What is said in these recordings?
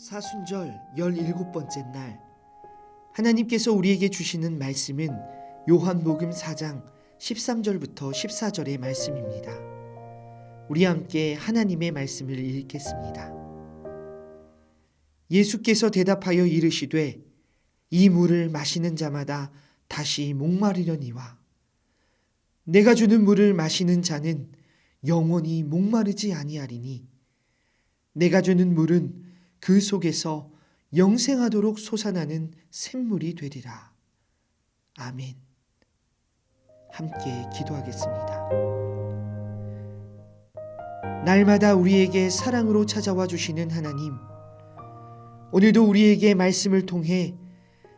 사순절 17번째 날 하나님께서 우리에게 주시는 말씀은 요한복음 4장 13절부터 14절의 말씀입니다. 우리 함께 하나님의 말씀을 읽겠습니다. 예수께서 대답하여 이르시되 이 물을 마시는 자마다 다시 목마르려니와 내가 주는 물을 마시는 자는 영원히 목마르지 아니하리니 내가 주는 물은 그 속에서 영생하도록 솟아나는 샘물이 되리라. 아멘. 함께 기도하겠습니다. 날마다 우리에게 사랑으로 찾아와 주시는 하나님, 오늘도 우리에게 말씀을 통해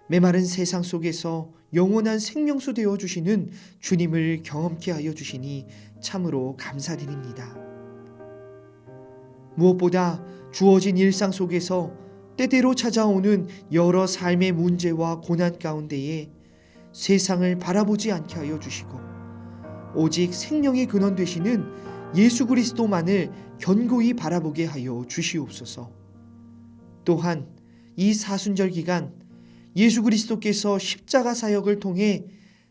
메마른 세상 속에서 영원한 생명수 되어 주시는 주님을 경험케 하여 주시니 참으로 감사드립니다. 무엇보다 주어진 일상 속에서 때때로 찾아오는 여러 삶의 문제와 고난 가운데에 세상을 바라보지 않게 하여 주시고 오직 생명의 근원 되시는 예수 그리스도만을 견고히 바라보게 하여 주시옵소서. 또한 이 사순절 기간 예수 그리스도께서 십자가 사역을 통해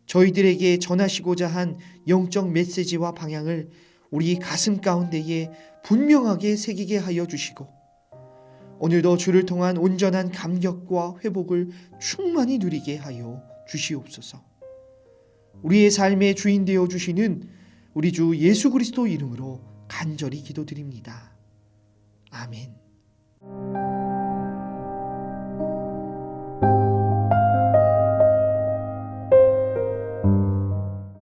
저희들에게 전하시고자 한 영적 메시지와 방향을 우리 가슴 가운데에 분명하게 새기게 하여 주시고 오늘도 주를 통한 온전한 감격과 회복을 충만히 누리게 하여 주시옵소서. 우리의 삶의 주인 되어 주시는 우리 주 예수 그리스도 이름으로 간절히 기도드립니다. 아멘.